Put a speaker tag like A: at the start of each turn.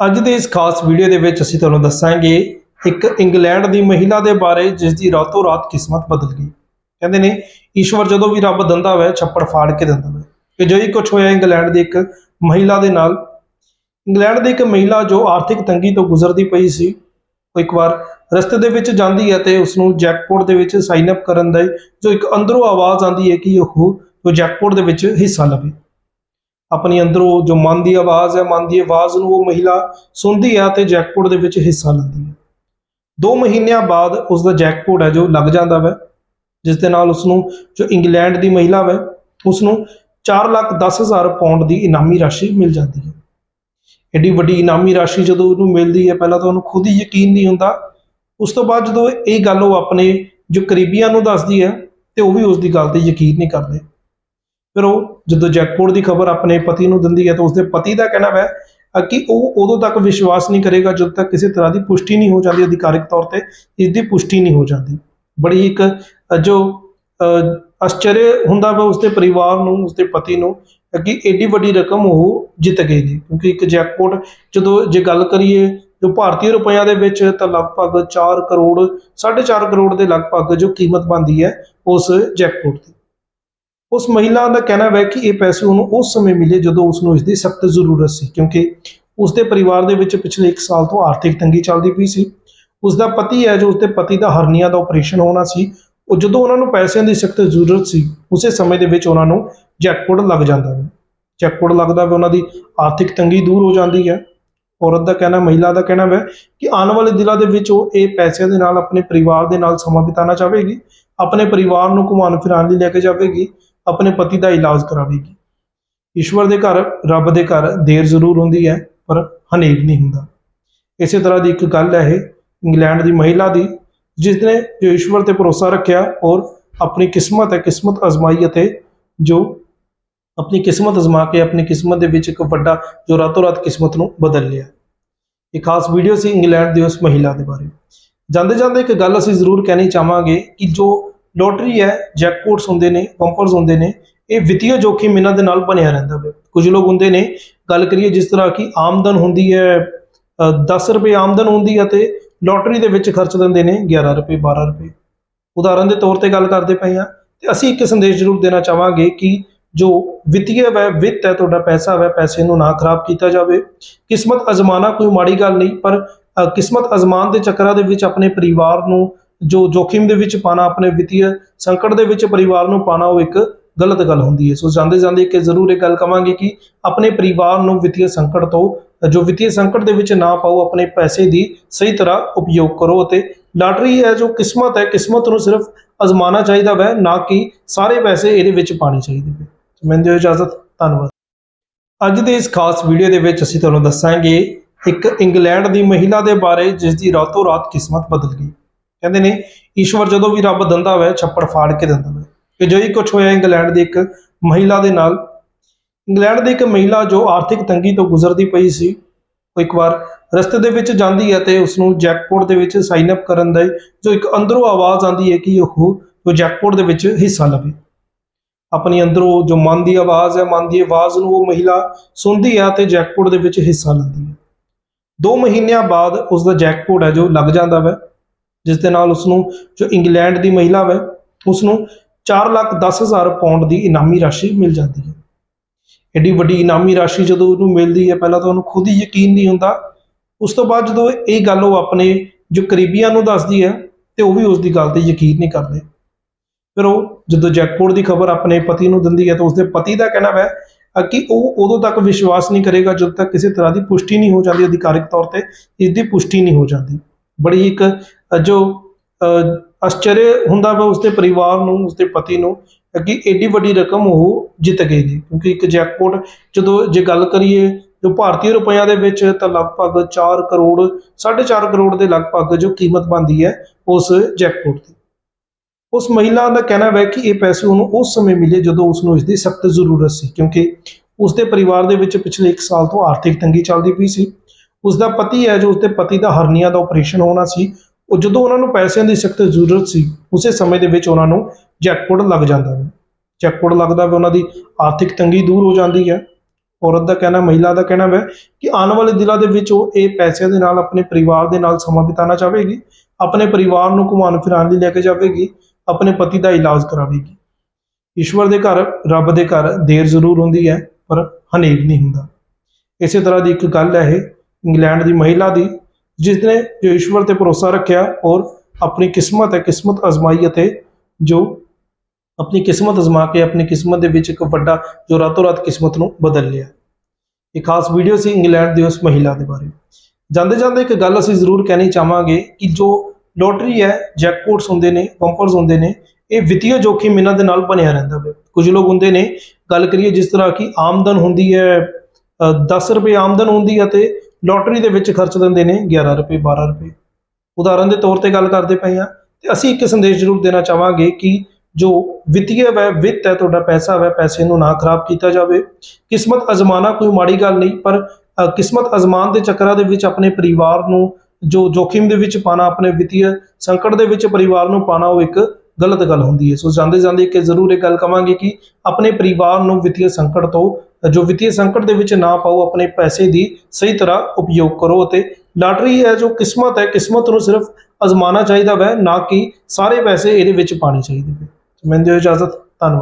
A: ਅੱਜ ਦੇ ਇਸ ਖਾਸ ਵੀਡੀਓ ਦੇ ਵਿੱਚ ਅਸੀਂ ਤੁਹਾਨੂੰ ਦੱਸਾਂਗੇ ਇੱਕ ਇੰਗਲੈਂਡ ਦੀ ਮਹਿਲਾ ਦੇ ਬਾਰੇ, ਜਿਸ ਦੀ ਰਾਤੋਂ ਰਾਤ ਕਿਸਮਤ ਬਦਲ ਗਈ। ਕਹਿੰਦੇ ਨੇ, ਈਸ਼ਵਰ ਜਦੋਂ ਵੀ ਰੱਬ ਦਿੰਦਾ ਹੋਵੇ, ਛੱਪੜ ਫਾੜ ਕੇ ਦਿੰਦਾ ਹੋਵੇ। ਕਿ ਜੋ ਹੀ ਕੁਝ ਹੋਇਆ ਇੰਗਲੈਂਡ ਦੀ ਇੱਕ ਮਹਿਲਾ ਦੇ ਨਾਲ। ਇੰਗਲੈਂਡ ਦੀ ਇੱਕ ਮਹਿਲਾ ਜੋ ਆਰਥਿਕ ਤੰਗੀ ਤੋਂ ਗੁਜ਼ਰਦੀ ਪਈ ਸੀ, ਉਹ ਇੱਕ ਵਾਰ ਰਸਤੇ ਦੇ ਵਿੱਚ ਜਾਂਦੀ ਹੈ ਤੇ ਉਸ ਨੂੰ ਜੈਕਪੋਟ ਦੇ ਵਿੱਚ ਸਾਈਨ ਅਪ ਕਰਨ ਦਾ ਜੋ ਇੱਕ ਅੰਦਰੋਂ ਆਵਾਜ਼ ਆਉਂਦੀ ਹੈ ਕਿ ਉਹ ਜੋ ਜੈਕਪੋਟ ਦੇ ਵਿੱਚ ਹਿੱਸਾ ਲਵੇ। ਆਪਣੀ ਅੰਦਰੋਂ ਜੋ ਮਨ ਦੀ ਆਵਾਜ਼ ਹੈ, ਮਨ ਦੀ ਆਵਾਜ਼ ਨੂੰ ਉਹ ਮਹਿਲਾ ਸੁਣਦੀ ਹੈ ਤੇ ਜੈਕਪੋਟ ਦੇ ਵਿੱਚ ਹਿੱਸਾ ਲੈਂਦੀ ਹੈ। 2 ਮਹੀਨਿਆਂ ਬਾਅਦ ਉਸ ਦਾ ਜੈਕਪੋਟ ਹੈ, ਜੋ ਲੱਗ ਜਾਂਦਾ ਵੈ, ਜਿਸ ਦੇ ਨਾਲ ਉਸ ਨੂੰ ਜੋ ਇੰਗਲੈਂਡ ਦੀ ਮਹਿਲਾ ਵੈ ਉਸ ਨੂੰ 4 ਲੱਖ 10 ਹਜ਼ਾਰ ਪਾਉਂਡ ਦੀ ਇਨਾਮੀ ਰਾਸ਼ੀ ਮਿਲ ਜਾਂਦੀ ਹੈ। ਐਡੀ ਵੱਡੀ ਇਨਾਮੀ ਰਾਸ਼ੀ ਜਦੋਂ ਉਹਨੂੰ ਮਿਲਦੀ ਹੈ, ਪਹਿਲਾਂ ਤਾਂ ਉਹਨੂੰ ਖੁਦ ਹੀ ਯਕੀਨ ਨਹੀਂ ਹੁੰਦਾ। ਉਸ ਤੋਂ ਬਾਅਦ ਜਦੋਂ ਇਹ ਗੱਲ ਉਹ ਆਪਣੇ ਜੋ ਕਰੀਬੀਆਂ ਨੂੰ ਦੱਸਦੀ ਹੈ, ਤੇ ਉਹ ਵੀ ਉਸ ਦੀ ਗੱਲ ਤੇ ਯਕੀਨ ਨਹੀਂ ਕਰਦੇ। ਫਿਰ ਉਹ ਜਦੋਂ ਜੈਕਪੋਰਟ ਦੀ ਖਬਰ ਆਪਣੇ ਪਤੀ ਨੂੰ ਦਿੰਦੀ ਹੈ ਤਾਂ ਉਸਦੇ ਪਤੀ ਦਾ ਕਹਿਣਾ ਹੈ ਕਿ ਉਹ ਉਦੋਂ ਤੱਕ ਵਿਸ਼ਵਾਸ ਨਹੀਂ ਕਰੇਗਾ ਜਦੋਂ ਤੱਕ ਕਿਸੇ ਤਰ੍ਹਾਂ ਦੀ ਪੁਸ਼ਟੀ ਨਹੀਂ ਹੋ ਜਾਂਦੀ ਅਧਿਕਾਰਿਕ ਤੌਰ ਤੇ ਇਸ ਦੀ ਪੁਸ਼ਟੀ ਨਹੀਂ ਹੋ ਜਾਂਦੀ। ਬੜੀ ਇੱਕ ਜੋ ਅ, ਹੁੰਦਾ ਵਾ ਉਸਦੇ ਪਰਿਵਾਰ ਨੂੰ ਉਸਦੇ ਪਤੀ ਨੂੰ ਕਿ ਐਡੀ ਵੱਡੀ ਰਕਮ ਉਹ ਜਿੱਤ ਗਏ ਨੇ। ਕਿਉਂਕਿ ਇੱਕ ਜੈਕਪੋਟ ਜਦੋਂ ਜੇ ਗੱਲ ਕਰੀਏ ਜੋ ਭਾਰਤੀ ਰੁਪਈਆਂ ਦੇ ਵਿੱਚ ਤਾਂ ਲਗਭਗ 4 ਕਰੋੜ 4.5 ਕਰੋੜ ਦੇ ਲਗਭਗ ਜੋ ਕੀਮਤ ਬਣਦੀ ਹੈ ਉਸ ਜੈਕਪੋਟ ਦੀ। ਉਸ ਮਹਿਲਾ ਦਾ ਕਹਿਣਾ ਹੈ ਕਿ ਇਹ ਪੈਸੇ ਉਹਨੂੰ ਉਸ ਸਮੇਂ ਮਿਲੇ ਜਦੋਂ ਉਸ ਨੂੰ ਇਸ ਦੀ ਸਖਤ ਜ਼ਰੂਰਤ ਸੀ, ਕਿਉਂਕਿ ਉਸ ਦੇ ਪਰਿਵਾਰ ਦੇ ਵਿੱਚ ਪਿਛਲੇ 1 ਸਾਲ ਤੋਂ ਆਰਥਿਕ ਤੰਗੀ ਚੱਲਦੀ ਪਈ ਸੀ। ਉਸ ਦਾ ਪਤੀ ਹੈ ਜੋ ਉਸ ਦੇ ਪਤੀ ਦਾ ਹਰਨੀਆ ਦਾ ਆਪਰੇਸ਼ਨ ਹੋਣਾ ਸੀ। ਉਹ ਜਦੋਂ ਉਹਨਾਂ ਨੂੰ ਪੈਸਿਆਂ ਦੀ ਸਖਤ ਜ਼ਰੂਰਤ ਸੀ, ਉਸੇ ਸਮੇਂ ਦੇ ਵਿੱਚ ਉਹਨਾਂ ਨੂੰ ਜੈਕਪੋਟ ਲੱਗ ਜਾਂਦਾ ਹੈ ਜੈਕਪੋਟ ਲੱਗਦਾ ਹੈ ਉਹਨਾਂ ਦੀ ਆਰਥਿਕ ਤੰਗੀ ਦੂਰ ਹੋ ਜਾਂਦੀ ਹੈ। ਔਰਤ ਦਾ ਕਹਿਣਾ, ਮਹਿਲਾ ਦਾ ਕਹਿਣਾ ਹੈ ਕਿ ਆਉਣ ਵਾਲੇ ਦਿਨਾਂ ਦੇ ਵਿੱਚ ਉਹ ਇਹ ਪੈਸਿਆਂ ਦੇ ਨਾਲ, ਆਪਣੇ ਪਰਿਵਾਰ ਦੇ ਨਾਲ ਸਮਾਂ ਬਿਤਾਉਣਾ ਚਾਹੇਗੀ। ਆਪਣੇ ਪਰਿਵਾਰ ਨੂੰ ਘੁਮਾਉਣ ਫਿਰਾਉਣ ਲਈ ਲੈ ਕੇ ਜਾਵੇਗੀ। ਆਪਣੇ ਪਤੀ ਦਾ ਇਲਾਜ ਕਰਾਵੇਗੀ। ਈਸ਼ਵਰ ਦੇ ਘਰ, ਰੱਬ ਦੇ ਘਰ ਦੇਰ ਜ਼ਰੂਰ ਹੁੰਦੀ ਹੈ, ਪਰ ਹਨੇਰ ਨਹੀਂ ਹੁੰਦਾ। ਇਸੇ ਤਰ੍ਹਾਂ ਦੀ ਇੱਕ ਗੱਲ ਹੈ ਇਹ, ਇੰਗਲੈਂਡ ਦੀ ਮਹਿਲਾ ਦੀ, ਜਿਸ ਨੇ ਜੋ ਈਸ਼ਵਰ ਤੇ ਭਰੋਸਾ ਰੱਖਿਆ ਔਰ ਆਪਣੀ ਕਿਸਮਤ ਹੈ, ਕਿਸਮਤ ਅਜ਼ਮਾਈ ਅਤੇ ਜੋ ਆਪਣੀ ਕਿਸਮਤ ਅਜ਼ਮਾ ਕੇ, ਆਪਣੀ ਕਿਸਮਤ ਦੇ ਵਿੱਚ ਇੱਕ ਵੱਡਾ, ਜੋ ਰਾਤੋਂ ਰਾਤ ਕਿਸਮਤ ਨੂੰ ਬਦਲ ਲਿਆ। ਇਹ ਖਾਸ ਵੀਡੀਓ ਸੀ ਇੰਗਲੈਂਡ ਦੀ ਉਸ ਮਹਿਲਾ ਦੇ ਬਾਰੇ। ਜਾਂਦੇ ਜਾਂਦੇ ਇੱਕ ਗੱਲ ਅਸੀਂ ਜ਼ਰੂਰ ਕਹਿਣੀ ਚਾਹਾਂਗੇ ਕਿ ਜੋ ਲੋਟਰੀ ਹੈ ਜੈਕਪੋਟਸ ਹੁੰਦੇ ਨੇ ਬੰਪਰਸ ਹੁੰਦੇ ਨੇ, ਇਹ ਵਿੱਤੀ ਜੋਖਿਮ ਇਹਨਾਂ ਦੇ ਨਾਲ ਬਣਿਆ ਰਹਿੰਦਾ ਹੈ ਕੁਝ ਲੋਕ ਹੁੰਦੇ ਨੇ, ਗੱਲ ਕਰੀਏ ਜਿਸ ਤਰ੍ਹਾਂ ਕਿ ਆਮਦਨ ਹੁੰਦੀ ਹੈ 10 ਰੁਪਏ ਆਮਦਨ ਹੁੰਦੀ ਹੈ ਤੇ ਲੋਟਰੀ ਦੇ ਵਿੱਚ ਖਰਚ ਦਿੰਦੇ ਨੇ 11 ਰੁਪਏ 12 ਰੁਪਏ। ਉਦਾਹਰਨ ਦੇ ਤੌਰ ਤੇ ਗੱਲ ਕਰਦੇ ਪਏ ਹਾਂ ਤੇ ਅਸੀਂ ਇੱਕ ਸੰਦੇਸ਼ ਜ਼ਰੂਰ ਦੇਣਾ ਚਾਹਾਂਗੇ ਕਿ ਜੋ ਵਿੱਤੀ ਹੈ ਵਿੱਤ ਹੈ, ਤੁਹਾਡਾ ਪੈਸਾ ਹੈ ਪੈਸੇ ਨੂੰ ਨਾ ਖਰਾਬ ਕੀਤਾ ਜਾਵੇ। ਕਿਸਮਤ ਅਜ਼ਮਾਨਾ ਕੋਈ ਮਾੜੀ ਗੱਲ ਨਹੀਂ, ਪਰ ਕਿਸਮਤ ਅਜ਼ਮਾਨ ਦੇ ਚੱਕਰਾਂ ਦੇ ਵਿੱਚ ਆਪਣੇ ਪਰਿਵਾਰ ਨੂੰ ਜੋ ਜੋਖਿਮ ਦੇ ਵਿੱਚ ਪਾਣਾ ਆਪਣੇ ਵਿੱਤੀ ਸੰਕਟ ਦੇ ਵਿੱਚ ਪਰਿਵਾਰ ਨੂੰ ਪਾਣਾ ਉਹ ਇੱਕ ਗਲਤ ਗੱਲ ਹੁੰਦੀ ਹੈ। ਸੋ ਜਾਂਦੇ ਜਾਂਦੇ ਕਿ ਜ਼ਰੂਰ ਇਹ ਗੱਲ ਕਵਾਂਗੇ ਕਿ ਆਪਣੇ ਪਰਿਵਾਰ ਨੂੰ ਵਿੱਤੀ ਸੰਕਟ ਤੋਂ, ਜੋ ਵਿੱਤੀ ਸੰਕਟ ਦੇ ਵਿੱਚ ਨਾ ਪਾਓ, ਆਪਣੇ ਪੈਸੇ ਦੀ ਸਹੀ ਤਰ੍ਹਾਂ ਉਪਯੋਗ ਕਰੋ ਅਤੇ ਲਾਟਰੀ ਹੈ ਜੋ ਕਿਸਮਤ ਹੈ, ਕਿਸਮਤ ਨੂੰ ਸਿਰਫ ਅਜ਼ਮਾਨਾ ਚਾਹੀਦਾ ਵੈ, ਨਾ ਕਿ ਸਾਰੇ ਪੈਸੇ ਇਹਦੇ ਵਿੱਚ ਪਾਣੇ ਚਾਹੀਦੇ ਵੇ। ਮੈਨੂੰ ਦਿਓ ਇਜਾਜ਼ਤ, ਧੰਨਵਾਦ। ਅੱਜ ਦੇ ਇਸ ਖਾਸ ਵੀਡੀਓ ਦੇ ਵਿੱਚ ਅਸੀਂ ਤੁਹਾਨੂੰ ਦੱਸਾਂਗੇ ਇੱਕ ਇੰਗਲੈਂਡ ਦੀ ਮਹਿਲਾ ਦੇ ਬਾਰੇ, ਜਿਸ ਦੀ ਰਾਤੋਂ ਰਾਤ ਕਿਸਮਤ ਬਦਲ ਗਈ। ਕਹਿੰਦੇ ਨੇ, ਈਸ਼ਵਰ ਜਦੋਂ ਵੀ ਰੱਬ ਦਿੰਦਾ ਹੋਵੇ ਛੱਪੜ ਫਾੜ ਕੇ ਦਿੰਦਾ ਹੋਵੇ ਕਿ ਜੋ ਹੀ ਕੁਝ ਹੋਇਆ ਇੰਗਲੈਂਡ ਦੀ ਇੱਕ ਮਹਿਲਾ ਦੇ ਨਾਲ, ਇੰਗਲੈਂਡ ਦੀ ਇੱਕ ਮਹਿਲਾ ਜੋ ਆਰਥਿਕ ਤੰਗੀ ਤੋਂ ਗੁਜ਼ਰਦੀ ਪਈ ਸੀ, ਉਹ ਇੱਕ ਵਾਰ ਰਸਤੇ ਦੇ ਵਿੱਚ ਜਾਂਦੀ ਹੈ ਤੇ ਉਸ ਨੂੰ ਜੈਕਪੋਟ ਦੇ ਵਿੱਚ ਸਾਈਨ ਅਪ ਕਰਨ ਦਾ ਜੋ ਇੱਕ ਅੰਦਰੋਂ ਆਵਾਜ਼ ਆਉਂਦੀ ਹੈ ਕਿ ਉਹ ਜੋ ਜੈਕਪੋਟ ਦੇ ਵਿੱਚ ਹਿੱਸਾ ਲਵੇ। ਆਪਣੀ ਅੰਦਰੋਂ ਜੋ ਮਨ ਦੀ ਆਵਾਜ਼ ਹੈ, ਮਨ ਦੀ ਆਵਾਜ਼ ਨੂੰ ਉਹ ਮਹਿਲਾ ਸੁਣਦੀ ਹੈ ਤੇ ਜੈਕਪੋਟ ਦੇ ਵਿੱਚ ਹਿੱਸਾ ਲੈਂਦੀ ਹੈ। 2 ਮਹੀਨਿਆਂ ਬਾਅਦ ਉਸ ਦਾ ਜੈਕਪੋਟ ਹੈ ਜੋ ਲੱਗ ਜਾਂਦਾ ਹੈ ਜਿਸ ਦੇ ਨਾਲ ਉਸ ਨੂੰ ਜੋ ਇੰਗਲੈਂਡ ਦੀ ਮਹਿਲਾ ਹੈ ਉਸ ਨੂੰ 4 ਲੱਖ 10 ਹਜ਼ਾਰ ਪਾਉਂਡ ਦੀ ਇਨਾਮੀ ਰਾਸ਼ੀ ਮਿਲ ਜਾਂਦੀ ਹੈ। ਐਡੀ ਵੱਡੀ ਇਨਾਮੀ ਰਾਸ਼ੀ ਜਦੋਂ ਉਹਨੂੰ ਮਿਲਦੀ ਹੈ, ਪਹਿਲਾਂ ਤਾਂ ਉਹਨੂੰ ਖੁਦ ਹੀ ਯਕੀਨ ਨਹੀਂ ਹੁੰਦਾ। ਉਸ ਤੋਂ ਬਾਅਦ ਜਦੋਂ ਇਹ ਗੱਲ ਉਹ ਆਪਣੇ ਜੋ ਕਰੀਬੀਆਂ ਨੂੰ ਦੱਸਦੀ ਹੈ, ਤੇ ਉਹ ਵੀ ਉਸ ਦੀ ਗੱਲ ਤੇ ਯਕੀਨ ਨਹੀਂ ਕਰਦੇ। ਫਿਰ ਉਹ ਜਦੋਂ ਜੈਕਪੋਟ ਦੀ ਖਬਰ ਆਪਣੇ ਪਤੀ ਨੂੰ ਦਿੰਦੀ ਹੈ, ਤਾਂ ਉਸਦੇ ਪਤੀ ਦਾ ਕਹਿਣਾ ਹੈ ਕਿ ਉਹ ਉਦੋਂ ਤੱਕ ਵਿਸ਼ਵਾਸ ਨਹੀਂ ਕਰੇਗਾ ਜਦੋਂ ਤੱਕ ਕਿਸੇ ਤਰ੍ਹਾਂ ਦੀ ਪੁਸ਼ਟੀ ਨਹੀਂ ਹੋ ਜਾਂਦੀ ਅਧਿਕਾਰਿਕ ਤੌਰ ਤੇ ਇਸ ਦੀ ਪੁਸ਼ਟੀ ਨਹੀਂ ਹੋ ਜਾਂਦੀ। ਬੜੀ ਇੱਕ ਜੋ ਅ, ਹੁੰਦਾ ਵਾ ਉਸਦੇ ਪਰਿਵਾਰ ਨੂੰ ਉਸਦੇ ਪਤੀ ਨੂੰ ਕਿ ਐਡੀ ਵੱਡੀ ਰਕਮ ਉਹ ਜਿੱਤ ਗਏ ਨੇ। ਕਿਉਂਕਿ ਇੱਕ ਜੈਕਪੋਟ ਜਦੋਂ ਜੇ ਗੱਲ ਕਰੀਏ ਜੋ ਭਾਰਤੀ ਰੁਪਈਆਂ ਦੇ ਵਿੱਚ ਤਾਂ ਲਗਭਗ 4 ਕਰੋੜ 4.5 ਕਰੋੜ ਦੇ ਲਗਭਗ ਜੋ ਕੀਮਤ ਬਣਦੀ ਹੈ ਉਸ ਜੈਕਪੋਟ ਦੀ। ਉਸ ਮਹਿਲਾ ਦਾ ਕਹਿਣਾ ਹੈ ਕਿ ਇਹ ਪੈਸੇ ਉਹਨੂੰ ਉਸ ਸਮੇਂ ਮਿਲੇ ਜਦੋਂ ਉਸ ਨੂੰ ਇਸ ਦੀ ਸਖਤ ਜ਼ਰੂਰਤ ਸੀ ਕਿਉਂਕਿ ਉਸ ਦੇ ਪਰਿਵਾਰ ਦੇ ਵਿੱਚ ਪਿਛਲੇ 1 ਸਾਲ ਤੋਂ ਆਰਥਿਕ ਤੰਗੀ ਚੱਲਦੀ ਪਈ ਸੀ। ਉਸ ਦਾ ਪਤੀ ਹੈ ਜੋ ਉਸ ਦੇ ਪਤੀ ਦਾ ਹਰਨੀਆ ਦਾ ਆਪਰੇਸ਼ਨ ਹੋਣਾ ਸੀ ਉਹ ਜਦੋਂ ਉਹਨਾਂ ਨੂੰ ਪੈਸਿਆਂ ਦੀ ਸਖਤ ਜ਼ਰੂਰਤ ਸੀ, ਉਸੇ ਸਮੇਂ ਦੇ ਵਿੱਚ ਉਹਨਾਂ ਨੂੰ ਜੈਕਪੋਟ ਲੱਗ ਜਾਂਦਾ ਹੈ ਜੈਕਪੋਟ ਲੱਗਦਾ ਹੈ ਉਹਨਾਂ ਦੀ ਆਰਥਿਕ ਤੰਗੀ ਦੂਰ ਹੋ ਜਾਂਦੀ ਹੈ। ਔਰਤ ਦਾ ਕਹਿਣਾ, ਮਹਿਲਾ ਦਾ ਕਹਿਣਾ ਹੈ ਕਿ ਆਉਣ ਵਾਲੇ ਦਿਨਾਂ ਦੇ ਵਿੱਚ ਉਹ ਇਹ ਪੈਸਿਆਂ ਦੇ ਨਾਲ, ਆਪਣੇ ਪਰਿਵਾਰ ਦੇ ਨਾਲ ਸਮਾਂ ਬਿਤਾਉਣਾ ਚਾਹੇਗੀ, ਆਪਣੇ ਪਰਿਵਾਰ ਨੂੰ ਘੁਮਾਉਣ ਫਿਰਾਉਣ ਲਈ ਲੈ ਕੇ ਜਾਵੇਗੀ, ਆਪਣੇ ਪਤੀ ਦਾ ਇਲਾਜ ਕਰਾਵੇਗੀ। ਈਸ਼ਵਰ ਦੇ ਘਰ, ਰੱਬ ਦੇ ਘਰ ਦੇਰ ਜ਼ਰੂਰ ਹੁੰਦੀ ਹੈ, ਪਰ ਹਨੇਰ ਨਹੀਂ ਹੁੰਦਾ। ਇਸੇ ਤਰ੍ਹਾਂ ਦੀ ਇੱਕ ਗੱਲ ਹੈ ਇਹ, ਇੰਗਲੈਂਡ ਦੀ ਮਹਿਲਾ ਦੀ ਜਿਸ ਨੇ ਜੋ ਈਸ਼ਵਰ ਤੇ ਭਰੋਸਾ ਰੱਖਿਆ ਔਰ ਆਪਣੀ ਕਿਸਮਤ ਹੈ ਕਿਸਮਤ ਅਜ਼ਮਾਈ ਅਤੇ ਜੋ ਆਪਣੀ ਕਿਸਮਤ ਅਜ਼ਮਾ ਕੇ ਆਪਣੀ ਕਿਸਮਤ ਦੇ ਵਿੱਚ ਇੱਕ ਵੱਡਾ ਜੋ ਰਾਤੋਂ ਰਾਤ ਕਿਸਮਤ ਨੂੰ ਬਦਲ ਲਿਆ। ਇਹ ਖਾਸ ਵੀਡੀਓ ਸੀ ਇੰਗਲੈਂਡ ਦੀ ਉਸ ਮਹਿਲਾ ਦੇ ਬਾਰੇ। ਜਾਂਦੇ ਜਾਂਦੇ ਇੱਕ ਗੱਲ ਅਸੀਂ ਜ਼ਰੂਰ ਕਹਿਣੀ ਚਾਹਾਂਗੇ ਕਿ ਜੋ ਲੋਟਰੀ ਹੈ ਜੈਕਪੋਟਸ ਹੁੰਦੇ ਨੇ ਬੰਪਰਸ ਹੁੰਦੇ ਨੇ ਇਹ ਵਿੱਤੀ ਜੋਖਿਮ ਇਹਨਾਂ ਦੇ ਨਾਲ ਬਣਿਆ ਰਹਿੰਦਾ ਹੈ ਕੁਝ ਲੋਕ ਹੁੰਦੇ ਨੇ ਗੱਲ ਕਰੀਏ ਜਿਸ ਤਰ੍ਹਾਂ ਕਿ ਆਮਦਨ ਹੁੰਦੀ ਹੈ ਅ, 10 ਰੁਪਏ ਆਮਦਨ ਹੁੰਦੀ ਹੈ ਤੇ ਲੋਟਰੀ ਦੇ ਵਿੱਚ ਖਰਚ ਦਿੰਦੇ ਨੇ 11 ਰੁਪਏ 12 ਰੁਪਏ। ਉਦਾਹਰਨ ਦੇ ਤੌਰ ਤੇ ਗੱਲ ਕਰਦੇ ਪਏ ਹਾਂ, ਤੇ ਅਸੀਂ ਇੱਕ ਸੰਦੇਸ਼ ਜ਼ਰੂਰ ਦੇਣਾ ਚਾਹਾਂਗੇ ਕਿ ਜੋ ਵਿੱਤੀ ਹੈ ਵਿੱਤ ਹੈ, ਤੁਹਾਡਾ ਪੈਸਾ ਹੈ ਪੈਸੇ ਨੂੰ ਨਾ ਖਰਾਬ ਕੀਤਾ ਜਾਵੇ। ਕਿਸਮਤ ਅਜ਼ਮਾਨਾ ਕੋਈ ਮਾੜੀ ਗੱਲ ਨਹੀਂ, ਪਰ ਕਿਸਮਤ ਅਜ਼ਮਾਨ ਦੇ ਚੱਕਰਾਂ ਦੇ ਵਿੱਚ ਆਪਣੇ ਪਰਿਵਾਰ ਨੂੰ ਜੋ ਜੋਖਿਮ ਦੇ ਵਿੱਚ ਪਾਣਾ, ਆਪਣੇ ਵਿੱਤੀ ਸੰਕਟ ਦੇ ਵਿੱਚ ਪਰਿਵਾਰ ਨੂੰ ਪਾਣਾ, ਉਹ ਇੱਕ ਗਲਤ ਗੱਲ ਹੁੰਦੀ ਹੈ। ਸੋ ਜਾਂਦੇ ਜਾਂਦੇ ਕਿ ਜ਼ਰੂਰ ਇਹ ਗੱਲ ਕਵਾਂਗੇ ਕਿ ਆਪਣੇ ਪਰਿਵਾਰ ਨੂੰ ਵਿੱਤੀ ਸੰਕਟ ਤੋਂ ਜੋ ਵਿੱਤੀ ਸੰਕਟ ਦੇ ਵਿੱਚ ਨਾ ਪਾਓ, ਆਪਣੇ ਪੈਸੇ ਦੀ ਸਹੀ ਤਰ੍ਹਾਂ ਉਪਯੋਗ ਕਰੋ ਅਤੇ ਲਾਟਰੀ ਹੈ, ਜੋ ਕਿਸਮਤ ਹੈ, ਕਿਸਮਤ ਨੂੰ ਸਿਰਫ ਅਜ਼ਮਾਨਾ ਚਾਹੀਦਾ ਵੈ, ਨਾ ਕਿ ਸਾਰੇ ਪੈਸੇ ਇਹਦੇ ਵਿੱਚ ਪਾਣੇ ਚਾਹੀਦੇ ਵੇ। ਮੈਨੂੰ ਦਿਓ ਇਜਾਜ਼ਤ, ਧੰਨਵਾਦ।